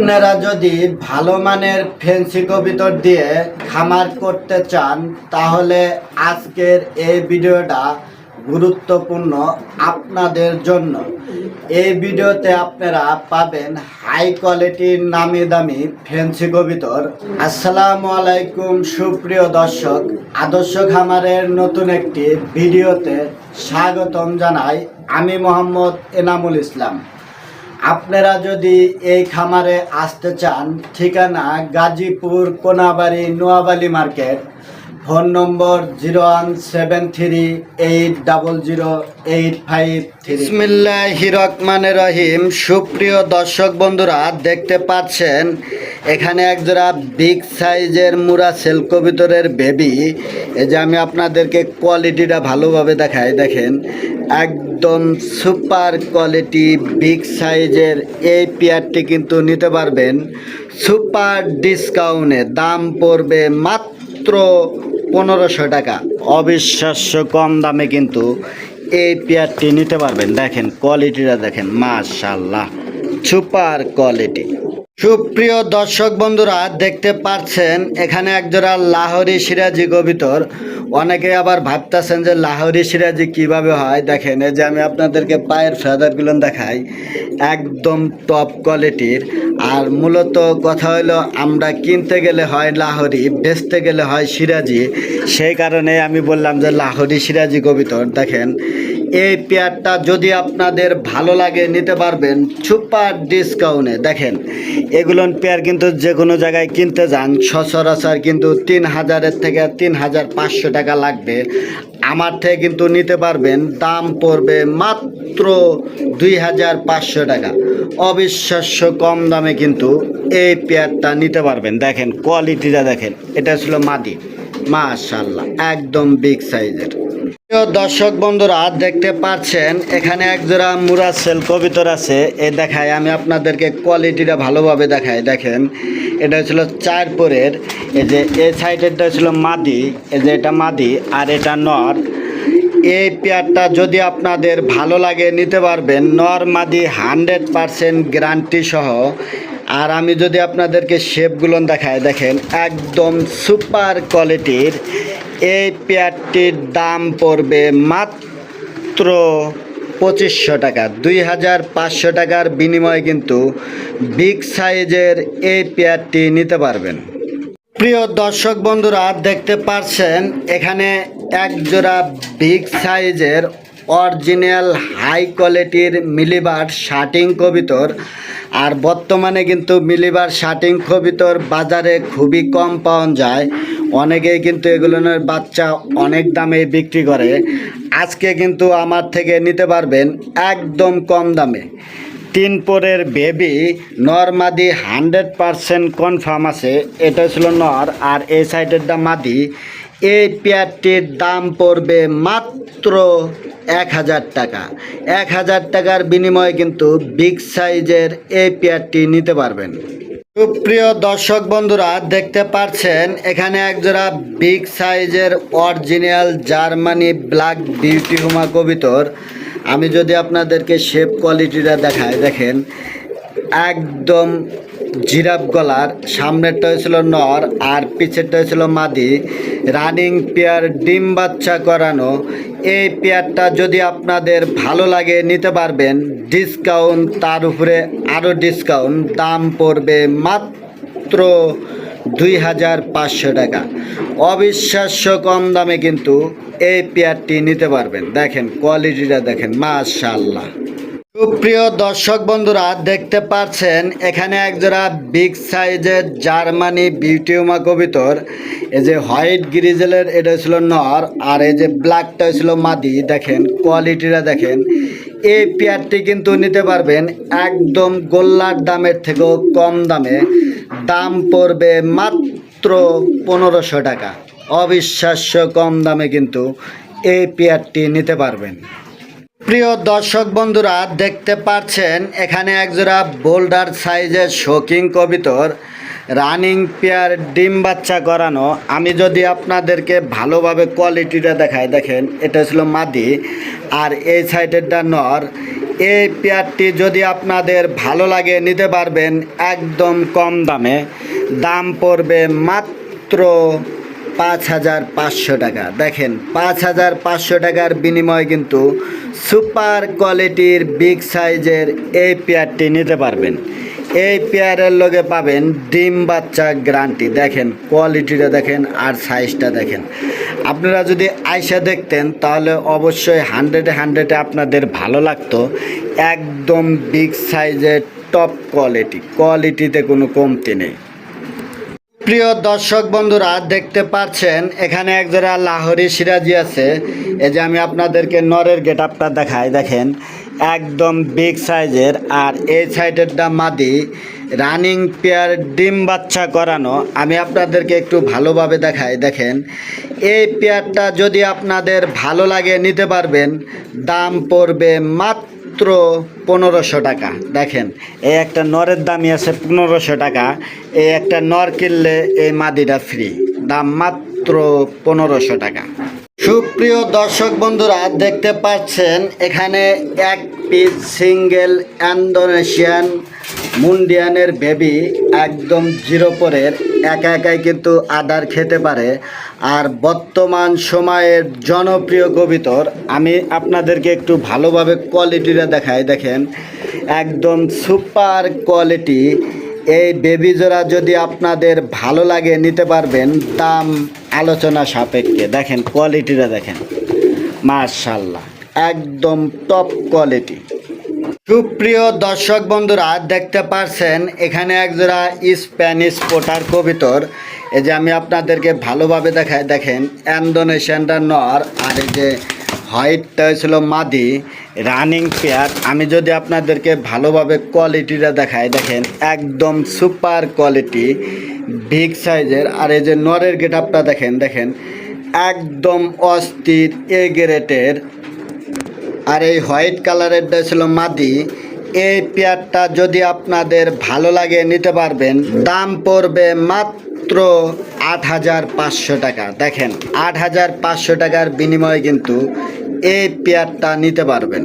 আপনারা যদি ভালো মানের ফেন্সি কবিতর দিয়ে খামার করতে চান, তাহলে আজকের এই ভিডিওটা গুরুত্বপূর্ণ আপনাদের জন্য। এই ভিডিওতে আপনারা পাবেন হাই কোয়ালিটির নামি দামি ফেন্সি কবিতর। আসসালামু আলাইকুম, সুপ্রিয় দর্শক। আদর্শ খামারের নতুন একটি ভিডিওতে স্বাগতম জানাই আমি মোহাম্মদ এনামুল ইসলাম। আপনারা যদি এই খামারে আসতে চান ঠিকানা Gazipur Konabari Noabali market. Phone number zero one seven three eight double zero eight five three. ইসমিল্লাহ রহমানের রহিম। সুপ্রিয় দর্শক বন্ধুরা, দেখতে পাচ্ছেন, এখানে একজোড়া বিগ সাইজের মুরা সেল কবিতরের বেবি এই যে আমি আপনাদেরকে কোয়ালিটিটা ভালোভাবে দেখাই, দেখেন, একদম সুপার কোয়ালিটি বিগ সাইজের এই পেয়ারটি কিন্তু নিতে পারবেন। সুপার ডিসকাউন্টে দাম পড়বে মাত্র পনেরোশো টাকা। অবিশ্বাস্য কম দামে কিন্তু এই পেয়ারটি নিতে পারবেন। দেখেন কোয়ালিটিটা দেখেন মাশাল্লাহ সুপার কোয়ালিটি সুপ্রিয় দর্শক বন্ধুরা, দেখতে পাচ্ছেন, এখানে একজোড়া লাহোরি সিরাজি কবিতর অনেকে আবার ভাবতেছেন যে লাহোরি সিরাজি কীভাবে হয়? দেখেন, এই যে আমি আপনাদেরকে পায়ের ফেদারগুলো দেখাই, একদম টপ কোয়ালিটির আর মূলত কথা হলো, আমরা কিনতে গেলে হয় লাহোরি, বেচতে গেলে হয় সিরাজি। সেই কারণে আমি বললাম যে লাহোরি সিরাজি কবিতর দেখেন এই পেয়ারটা যদি আপনাদের ভালো লাগে, নিতে পারবেন সুপার ডিসকাউন্টে। দেখেন এগুলো পেয়ার কিন্তু যে কোনো জায়গায় কিনতে যান। সচরাচর কিন্তু তিন হাজারের থেকে তিন হাজার পাঁচশো টাকা লাগবে। আমার থেকে কিন্তু নিতে পারবেন। দাম পড়বে মাত্র দুই হাজার পাঁচশো টাকা। অবিশ্বাস্য কম দামে কিন্তু এই পেয়ারটা নিতে পারবেন। দেখেন, কোয়ালিটিটা দেখেন। এটা ছিল মাদি। মাশাল্লাহ একদম বিগ সাইজের দর্শক বন্ধুরা, দেখতে পাচ্ছেন, এখানে একজোড়া মুরা সেল কবিতর আছে। এ দেখায়, আমি আপনাদেরকে কোয়ালিটিটা ভালোভাবে দেখাই। দেখেন, এটা ছিল চার পরের এই যে এই সাইডেরটা ছিল মাদি, এই যে এটা মাদি আর এটা নর। এই পেয়ারটা যদি আপনাদের ভালো লাগে, নিতে পারবেন। নর মাদি হান্ড্রেড পারসেন্ট গ্যারান্টি সহ আর আমি যদি আপনাদেরকে শেপগুলো দেখাই, দেখেন, একদম সুপার কোয়ালিটির এই পেয়ারটির দাম পড়বে মাত্র পঁচিশশো টাকা। দুই হাজার পাঁচশো টাকার বিনিময়ে কিন্তু বিগ সাইজের এই পেয়ারটি নিতে পারবেন। প্রিয় দর্শক বন্ধুরা, দেখতে পাচ্ছেন এখানে এক জোড়া বিগ সাইজের অরিজিনাল হাই কোয়ালিটির মিলিবার শার্টিং কবিতর আর বর্তমানে কিন্তু মিলিবার শার্টিং কবিতর বাজারে খুবই কম পাওয়া যায়। অনেকেই কিন্তু এগুলোর বাচ্চা অনেক দামে বিক্রি করে। আজকে কিন্তু আমার থেকে নিতে পারবেন একদম কম দামে। তিন পরের বেবি নর মাদি হান্ড্রেড পারসেন্ট কনফার্ম আছে। এটা ছিল নর আর এই সাইডেরটা মাদি। এই পেয়ারটির দাম পড়বে মাত্র এক হাজার টাকা। এক হাজার টাকার বিনিময়ে কিন্তু বিগ সাইজের এই পেয়ারটি নিতে পারবেন। সুপ্রিয় দর্শক বন্ধুরা, দেখতে পাচ্ছেন, এখানে একজোড়া বিগ সাইজের অরিজিনাল জার্মানি ব্ল্যাক বিউটি হুমা কবিতর। আমি যদি আপনাদেরকে শেপ কোয়ালিটিটা দেখাই, দেখেন, একদম জিরাফ গলার সামনেরটা হয়েছিল নর আর পিছেরটা হয়েছিল মাদি। রানিং পেয়ার ডিম বাচ্চা করানো। এই পেয়ারটা যদি আপনাদের ভালো লাগে নিতে পারবেন ডিসকাউন্ট তার উপরে আরও ডিসকাউন্ট দাম পড়বে মাত্র দুই হাজার পাঁচশো টাকা। অবিশ্বাস্য কম দামে কিন্তু এই পেয়ারটি নিতে পারবেন। দেখেন কোয়ালিটিটা দেখেন মাশাল্লাহ সুপ্রিয় দর্শক বন্ধুরা, দেখতে পাচ্ছেন, এখানে একজোড়া বিগ সাইজের জার্মানি বিউটিউমা কবিতর। এই যে হোয়াইট গ্রিজেলের, এটা ছিল নর, আর এই যে ব্ল্যাকটা ছিল মাদি, দেখেন, কোয়ালিটিটা দেখেন। এই পেয়ারটি কিন্তু নিতে পারবেন একদম গোল্লার দামের থেকেও কম দামে। দাম পড়বে মাত্র পনেরোশো টাকা। অবিশ্বাস্য কম দামে কিন্তু এই পেয়ারটি নিতে পারবেন। প্রিয় দর্শক বন্ধুরা, দেখতে পাচ্ছেন, এখানে একজোড়া বোল্ডার সাইজের শোকিং কবিতর, রানিং পেয়ার ডিম বাচ্চা করানো আমি যদি আপনাদেরকে ভালোভাবে কোয়ালিটিটা দেখাই, দেখেন, এটা ছিল মাদি, আর এই সাইডেরটা নর। এই পেয়ারটি যদি আপনাদের ভালো লাগে, নিতে পারবেন একদম কম দামে। দাম পড়বে মাত্র পাঁচ হাজার পাঁচশো টাকা। দেখেন, পাঁচ হাজার পাঁচশো টাকার বিনিময়ে কিন্তু সুপার কোয়ালিটির বিগ সাইজের এই পেয়ারটি নিতে পারবেন। এই পেয়ারের লগে পাবেন ডিম বাচ্চা গ্যারান্টি। দেখেন, কোয়ালিটিটা দেখেন আর সাইজটা দেখেন। আপনারা যদি আয়সা দেখতেন, তাহলে অবশ্যই হান্ড্রেডে হান্ড্রেডে আপনাদের ভালো লাগতো। একদম বিগ সাইজের টপ কোয়ালিটি। কোয়ালিটিতে কোনো কমতি নেই। প্রিয় দর্শক বন্ধুরা, দেখতে পাচ্ছেন, এখানে একজোড়া লাহোরি সিরাজি আছে। এই যে আমি আপনাদেরকে নরের গেট আপটা দেখাই, দেখেন, একদম বিগ সাইজের, আর এই সাইডেরটা মাদি, রানিং পেয়ার ডিম বাচ্চা করানো। আমি আপনাদেরকে একটু ভালোভাবে দেখাই, দেখেন, এই পেয়ারটা যদি আপনাদের ভালো লাগে, নিতে পারবেন, দাম পড়বে মাত্র মাত্র পনেরোশো টাকা। দেখেন, এই একটা নরের দামই আছে পনেরোশো টাকা। এই একটা নর কিনলে এই মাদিটা ফ্রি দাম মাত্র পনেরোশো টাকা। সুপ্রিয় দর্শক বন্ধুরা, দেখতে পাচ্ছেন এখানে এক পিস সিঙ্গেল ইন্দোনেশিয়ান মুন্ডিয়ানের বেবি একদম জিরো পরের, একা একাই কিন্তু আদার খেতে পারে। আর বর্তমান সময়ের জনপ্রিয় কবিতর, আমি আপনাদেরকে একটু ভালোভাবে কোয়ালিটিটা দেখাই। দেখেন, একদম সুপার কোয়ালিটি এই বেবি জোড়া যদি আপনাদের ভালো লাগে, নিতে পারবেন দাম আলোচনা সাপেক্ষে। দেখেন কোয়ালিটিটা দেখেন। মার্শাল্লাহ একদম টপ কোয়ালিটি সুপ্রিয় দর্শক বন্ধুরা, দেখতে পারছেন, এখানে একজোড়া স্প্যানিশ পোটার কবিতর। এই যে আমি আপনাদেরকে ভালোভাবে দেখাই, দেখেন ইন্দোনেশিয়ানটা নর, আর এই যে হোয়াইটটা ছিল মাদি রানিং পেয়ার আমি যদি আপনাদেরকে ভালোভাবে কোয়ালিটিটা দেখাই, দেখেন একদম সুপার কোয়ালিটি বিগ সাইজের আর এই যে নরের গেট আপটা দেখেন দেখেন একদম অস্থির এ গ্রেটের আর এই হোয়াইট কালারেরটা ছিল মাদি এই পেয়ারটা যদি আপনাদের ভালো লাগে নিতে পারবেন, দাম পড়বে মাত্র আট হাজার পাঁচশো টাকা। দেখেন, আট হাজার পাঁচশো টাকার বিনিময়ে কিন্তু এই পেয়ারটা নিতে পারবেন।